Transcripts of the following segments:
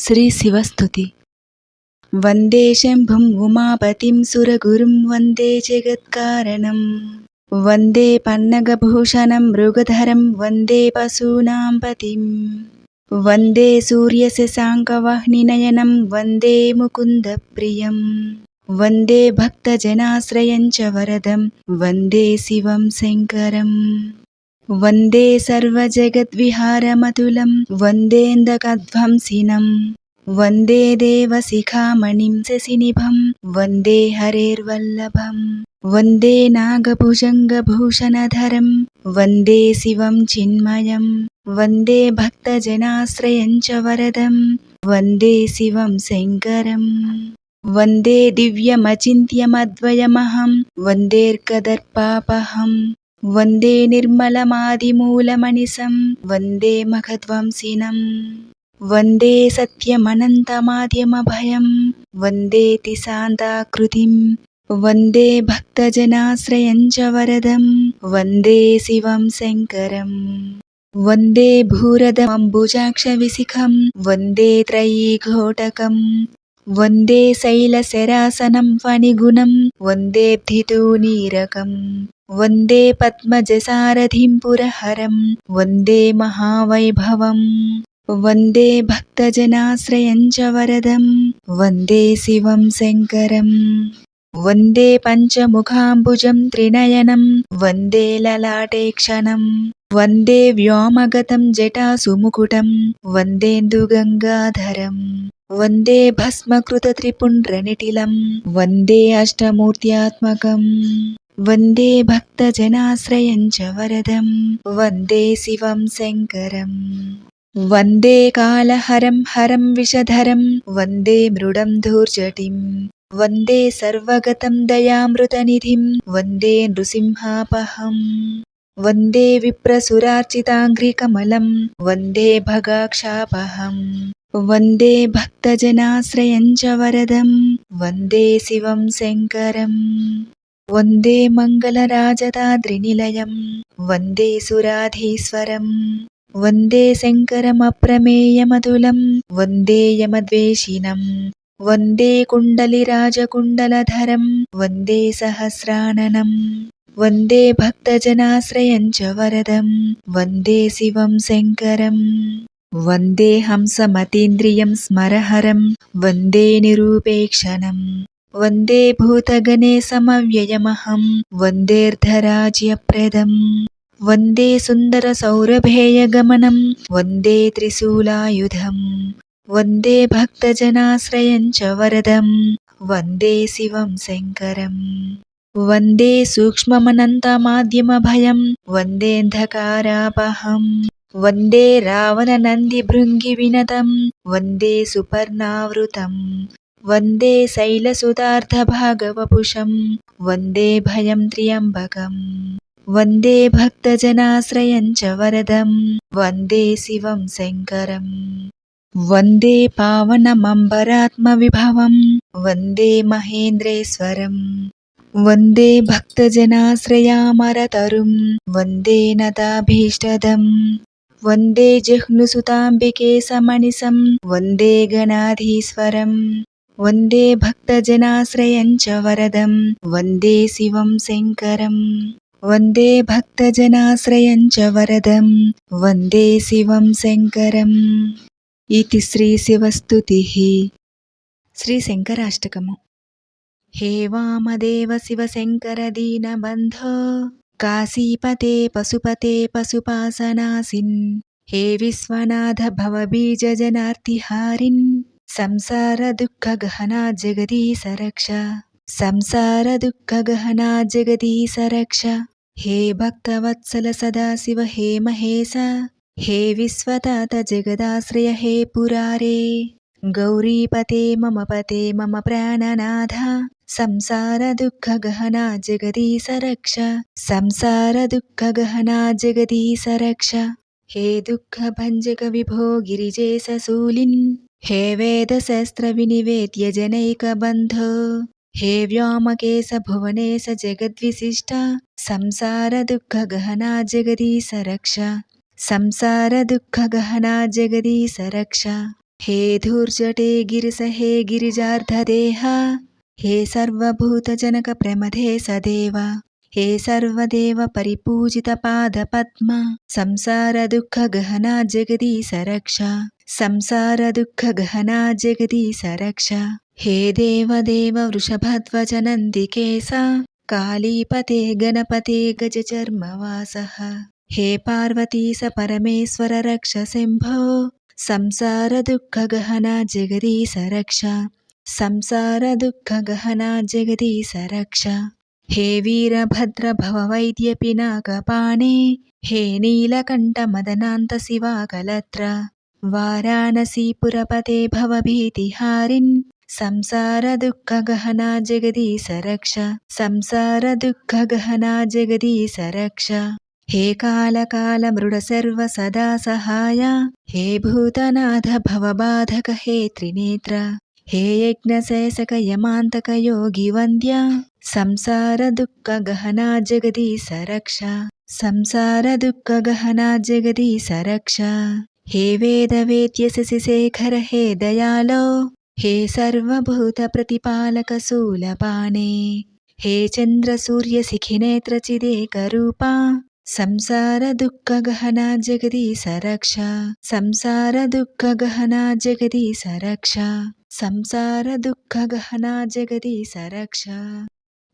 శ్రీ శివస్థుతి వందే శంభుం ఉమాపతిం సురగురుం వందే జగత్కారణం. వందే పన్నగభూషణం మృగధరం వందే పశూనాం పతిం. వందే సూర్యశశాంకవాహ్నినయనం వందే ముకుందప్రియం. వందే భక్తజనాశ్రయం చ వరదం వందే శివం శంకరం. वन्दे सर्वजगद्विहारमतुलं वन्देन्दकध्वंसिनं वन्दे देवशिखामणिं शशिनिभं वन्दे हरेर्वल्लभं वन्दे नागभुजङ्गभूषणधरं वन्दे शिवं चिन्मयं वन्दे भक्तजनाश्रयं च वरदं वन्दे शिवं शङ्करम् वन्दे दिव्यमचिन्त्यमद्वयमहं వందే నిర్మలమాదిమూలమణిసం వందే మఘధ్వంసినం వందే సత్యమనంతమాద్యమభయం వందే తిసాంతాకృతిం వందే భక్తజనాశ్రయం చ వరదం వందే శివం శంకరం వందే భూరదమంబుజాక్ష విశిఖం వందే త్రయీఘోటకం వందే శైలశరాసనం ఫణిగుణం వందేబ్ధితో నీరకం वन्दे पद्मजसारथिं पुरहरं वन्दे महावैभवम् वन्दे भक्तजनाश्रयं च वरदं वन्दे शिवं शङ्करम् वन्दे पञ्चमुखाम्बुजं त्रिनयनं वन्दे ललाटेक्षणं वन्दे व्योमगतं जटासुमुकुटं वन्देन्दुगङ्गाधरम् वन्दे भस्मकृतत्रिपुण्ड्रनिटिलं वन्दे अष्टमूर्त्यात्मकम् वन्दे भक्तजनाश्रयं च वरदं वन्दे शिवं शङ्करम् वन्दे कालहरं हरं विषधरं वन्दे मृडं धूर्जटिं वन्दे सर्वगतं दयामृतनिधिं वन्दे नृसिंहापहम् वन्दे विप्रसुरार्चिताङ्घ्रिकमलं वन्दे भगाक्षापहम् वन्दे भक्तजनाश्रयं च वरदं वन्दे शिवं शङ्करम् वन्दे मङ्गलराजदाद्रिनिलयं वन्दे सुराधीश्वरम् वन्दे शङ्करमप्रमेयमतुलं वन्दे यमद्वेषिणं वन्दे कुण्डलिराजकुण्डलधरं वन्दे सहस्राननम् वन्दे भक्तजनाश्रयं च वरदं वन्दे शिवं शङ्करम् वन्दे हंसमतीन्द्रियं स्मरहरं वन्दे निरूपेक्षणम् वन्दे भूतगणे समव्ययमहं वन्देऽर्धराज्यप्रदम् वन्दे सुन्दरसौरभेयगमनं वन्दे त्रिशूलायुधम् वन्दे भक्तजनाश्रयं च वरदं वन्दे शिवं शङ्करम् वन्दे सूक्ष्ममनन्तमाद्यमभयं वन्देऽन्धकारापहम् वन्दे रावणनन्दिभृङ्गिविनतं वन्दे सुपर्णावृतम् वन्दे शैलसुतार्धभागवपुषं वन्दे भयं त्र्यम्बकम् वन्दे भक्तजनाश्रयं च वरदं वन्दे शिवं शङ्करम् वन्दे पावनमम्बरात्मविभवं वन्दे महेन्द्रेश्वरम् वन्दे भक्तजनाश्रयामरतरुं वन्दे नताभीष्टदम् वन्दे जिह्नुसुताम्बिकेशमनिशं वन्दे गणाधीश्वरम् वन्दे भक्तजनाश्रयञ्च वरदं वन्दे शिवं शङ्करम् वन्दे भक्तजनाश्रयञ्च वरदं वन्दे शिवं शङ्करम् इति श्रीशिवस्तुतिः श्रीशङ्कराष्टकम् हे वामदेव शिवशङ्करदीनबन्धो काशीपते पशुपते पशुपासनासिन् हे विश्वनाथ भवबीजजनार्तिहारिन् ಸಂಸಾರ ದುಃಖ ಗಹನಾ ಜಗದೀಶ ರಕ್ಷ ಸಂಸಾರ ದುಃಖ ಗಹನಾ ಜಗದೀಶ ರಕ್ಷ ಹೇ ಭಕ್ತವತ್ಸಲ ಸದಾಶಿವ ಹೇ ಮಹೇಶ ಹೇ ವಿಶ್ವತಾತ ಜಗದಾಶ್ರಯ ಹೇ ಪುರಾರೇ ಗೌರೀಪತೆ ಮಮ ಪತೆ ಮಮ ಪ್ರಾಣನಾಥ ಸಂಸಾರ ದುಃಖ ಗಹನಾ ಜಗದೀಶ ರಕ್ಷ ಸಂಸಾರ ದುಃಖ ಗಹನಾ ಜಗದೀಶ ರಕ್ಷ ಹೇ ದುಃಖ ಭಂಜಕ ವಿಭೋ ಗಿರಿಜೇಶ ಸೂಲಿನ್ हे व्योमकेश भुवनेश जगद्विशिष्ट संसारदुःखगहना जगदीश रक्ष संसारदुःखगहना जगदीश रक्ष हे धूर्जटे गिरिस हे गिरिजार्धदेह हे హే సర్వదేవ పరిపూజిత పాద పద్మ సంసార దుఃఖ గహనా జగదీ సరక్ష సంసార దుఃఖ గహనా జగదీ సరక్ష హే దేవదేవ వృషభధ్వజనందికేశ కాళీపతే గణపతే గజచర్మవాస హే పార్వతీశ పరమేశ్వర రక్ష శంభో సంసార దుఃఖ గహనా జగదీ సరక్ష సంసార దుఃఖ గహనా జగదీ సరక్ష హే వీరభద్ర భవ భవవైద్యపి నాగపాణే హే నీలకంఠ మదనాంత శివాకలత్ర వారాణసీపురపతే భవభీతిహారిన్ దుఃఖ గహనా జగదీశ రక్ష హే కాళకాళమృడ సర్వ సదా సహాయ హే భూతనాథ భవ బాధక హే త్రినేత్ర ಹೇ ಯಜ್ಞಶಯಸಕ ಯಮಾಂತಕ ಯೋಗಿ ವಂದ್ಯ ಸಂಸಾರ ದುಃಖ ಗಹನ ಜಗದೀಶ ರಕ್ಷ ಸಂಸಾರ ದುಃಖ ಗಹನ ಜಗದೀಶ ರಕ್ಷ ಹೇ ವೇದ ವೇದ್ಯ ಶಶಿಶೇಖರ ಹೇ ದಯಾಲೋ ಹೇ ಸರ್ವಭೂತ ಪ್ರತಿಪಾಲಕ ಶೂಲಪಾಣೆ ಹೇ ಚಂದ್ರ ಸೂರ್ಯ ಶಿಖಿನೇತ್ರ ಚಿದೇಕ ರೂಪ సంసార దుఃఖ ಗಹನ ಜಗದಿ ಸರಕ್ಷ సంసార దుఃఖ ಗಹನ ಜಗದಿ ಸರಕ್ಷ సంసార దుఃఖ గహనా జగతి సరక్ష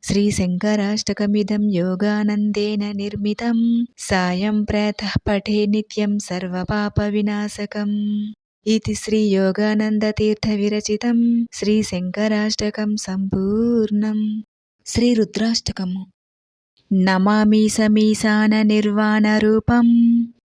శ్రీ శంకరాష్టకమిదం యోగానందేన నిర్మితం. సాయం ప్రాతః పఠే నిత్యం సర్వపాప వినాశకం. ఇది శ్రీ యోగానందతీర్థ విరచితం. శ్రీ శంకరాష్టకం సంపూర్ణం. శ్రీ రుద్రాష్టకము. నమామీసమీసాన నిర్వాణ రూపం.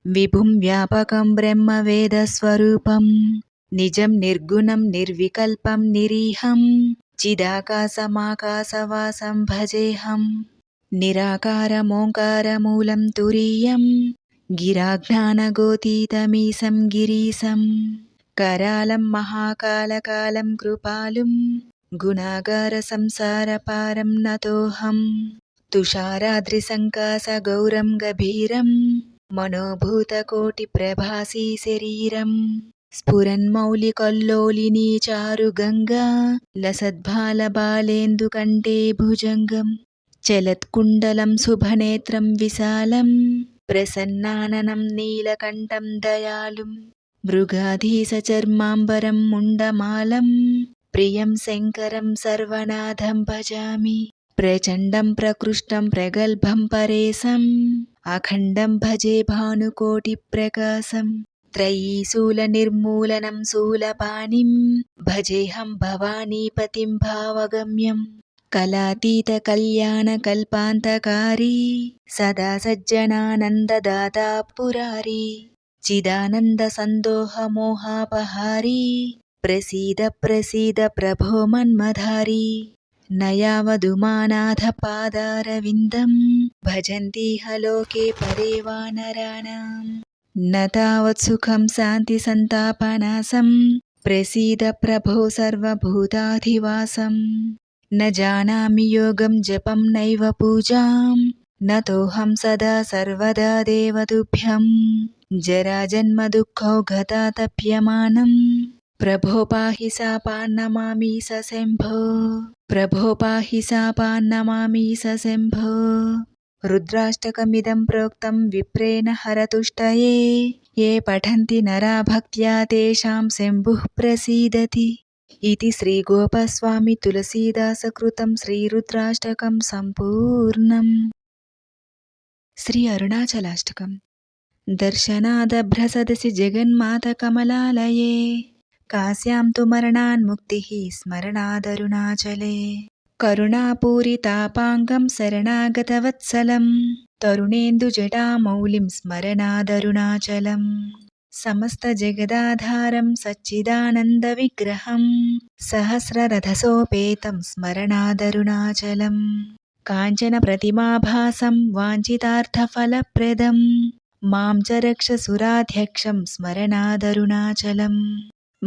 విభుం వ్యాపకం బ్రహ్మవేదస్వరూపం నిజం నిర్గుణం నిర్వికల్పం నిరీహం. చిదాకాశమాకాశవాసం భజేహం. నిరాకారమోంకారమూలం తురీయం. గిరాజ్ఞానగోతీతమీసం గిరీశం. కరాళం మహాకాలకాలం కృపాలుం గుణాగార సంసార పారం నతోహం. नतोऽहम् तुषाराद्रिसङ्कासगौरं गभीरं मनोभूतकोटिप्रभासी शरीरम् स्फुरन्मौलिकल्लोलिनी चारुगङ्गा लसद्बालबालेन्दुकण्ठे भुजङ्गम् चलत्कुण्डलं शुभनेत्रं विशालं प्रसन्नाननं नीलकण्ठं दयालुं मृगाधीशचर्माम्बरं मुण्डमालं प्रियं शङ्करं सर्वनाथं भजामि प्रचण्डं प्रकृष्टं प्रगल्भं परेशम् अखण्डं भजे भानुकोटिप्रकाशम् त्रयीशूलनिर्मूलनं शूलपाणिं भजेऽहं भवानीपतिं भावगम्यं कलातीतकल्याणकल्पान्तकारी सदा सज्जनानन्ददाता पुरारी चिदानन्दसन्दोहमोहापहारी प्रसीद प्रसीद प्रभो मन्मधारी न यावदुमानाथपादारविन्दं भजन्तीह लोके परे वानराणाम् न तावत् सुखं शान्तिसन्तापनाशं प्रसीद प्रभो सर्वभूताधिवासं न जानामि योगं जपं नैव पूजां नतोऽहं सदा सर्वदा देवतुभ्यं जराजन्मदुःखौघतातप्यमानं प्रभो ప్రభో పాహి శాపాన్నమామి సశంభో ప్రభో పాహి శాపాన్నమామి సశంభో రుద్రాష్టకమిదం ప్రోక్తం విప్రేణ హరతుష్టయే ఏ పఠంతి నరా భక్త్యా తేషాం శంభు ప్రసీదతి ఇది శ్రీగోపస్వామి తులసీదాసకృతం శ్రీరుద్రాష్టకం సంపూర్ణం శ్రీ అరుణాచలాష్టకం దర్శనాదభ్రసదసి జగన్మాత కమలాలయే कास्यां तु मरणान्मुक्तिः स्मरणादरुणाचले करुणापूरितापाङ्गं शरणागतवत्सलं तरुणेन्दुजटामौलिं स्मरणादरुणाचलम् समस्तजगदाधारं सच्चिदानन्दविग्रहं सहस्ररथसोपेतं स्मरणादरुणाचलम् काञ्चनप्रतिमाभासं वाञ्छितार्थफलप्रदं मां च रक्षसुराध्यक्षं स्मरणादरुणाचलम्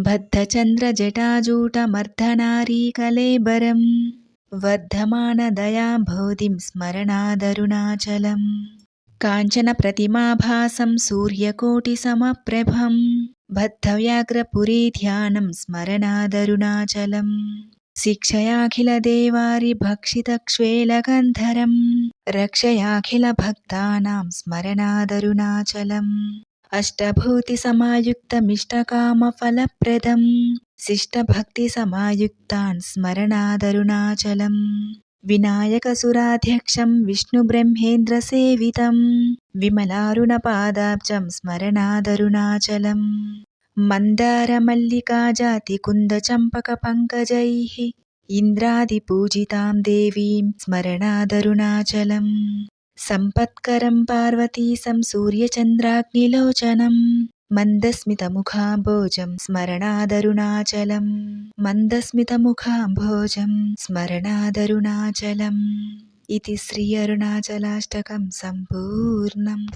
बद्धचन्द्रजटाजूटमर्धनारीकलेबरं वर्धमानदयाम्भोधिं स्मरणादरुणाचलम् काञ्चनप्रतिमाभासं सूर्यकोटिसमप्रभं बद्धव्याघ्रपुरी ध्यानं स्मरणादरुणाचलम् शिक्षयाखिलदेवारि भक्षितक्ष्वेलगन्धरम् रक्षयाखिलभक्तानां स्मरणादरुणाचलम् अष्टभूतिसमायुक्तमिष्टकामफलप्रदम् शिष्टभक्तिसमायुक्तान् स्मरणादरुणाचलम् विनायकसुराध्यक्षं विष्णुब्रह्मेन्द्रसेवितं विमलारुणपादाब्जं स्मरणादरुणाचलम् मन्दारमल्लिकाजातिकुन्दचम्पकपङ्कजैः इन्द्रादिपूजितां देवीं स्मरणादरुणाचलम् सम्पत्करं पार्वतीशं सूर्यचन्द्राग्निलोचनं मन्दस्मितमुखाम्भोजं स्मरणादरुणाचलम् मन्दस्मितमुखाम्भोजं स्मरणादरुणाचलम् इति श्री अरुणाचलाष्टकं सम्पूर्णम्